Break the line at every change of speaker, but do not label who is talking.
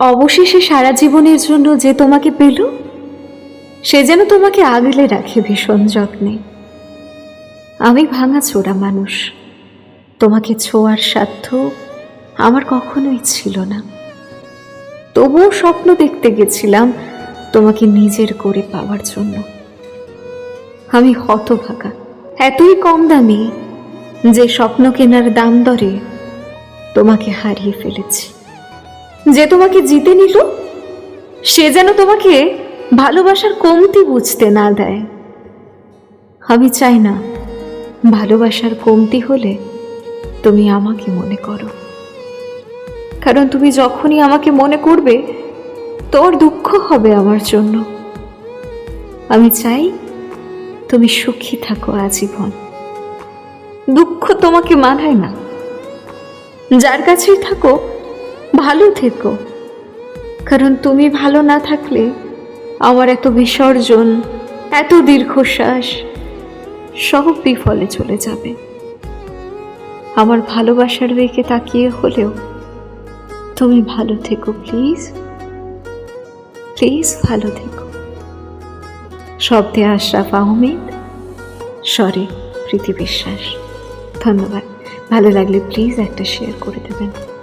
অবশেষে সারা জীবনের জন্য যে তোমাকে পেল, সে যেন তোমাকে আগলে রাখে ভীষণ যত্নে। আমি ভাঙা চোরা মানুষ, তোমাকে ছোঁয়ার সাধ্য আমার কখনোই ছিল না। তবুও স্বপ্ন দেখতে গেছিলাম তোমাকে নিজের করে পাওয়ার জন্য। আমি হতভাগা, এতই কম দামি যে স্বপ্ন কেনার দাম দরে তোমাকে হারিয়ে ফেলেছি। যে তোমাকে জিতে নিল সে যেন তোমাকে ভালোবাসার কমতি বুঝতে না দেয়। আমি চাই না ভালোবাসার কমতি হলে তুমি আমাকে মনে করো। কারণ তুমি যখনই আমাকে মনে করবে, তোর দুঃখ হবে আমার জন্য। আমি চাই তুমি সুখী থাকো আজীবন। দুঃখ তোমাকে মানায় না। যার কাছেই থাকো ভালো থেকো। কারণ তুমি ভালো না থাকলে আমার এত বিসর্জন, এত দীর্ঘশ্বাস সব বিফলে চলে যাবে। আমার ভালোবাসার দিকে তাকিয়ে হলেও তুমি ভালো থেকো, প্লিজ। প্লিজ ভালো থেকো। শব্দে আশরাফ আহমেদ, স্বরে প্রীতি বিশ্বাস। ধন্যবাদ। ভালো লাগলে প্লিজ একটা শেয়ার করে দেবেন।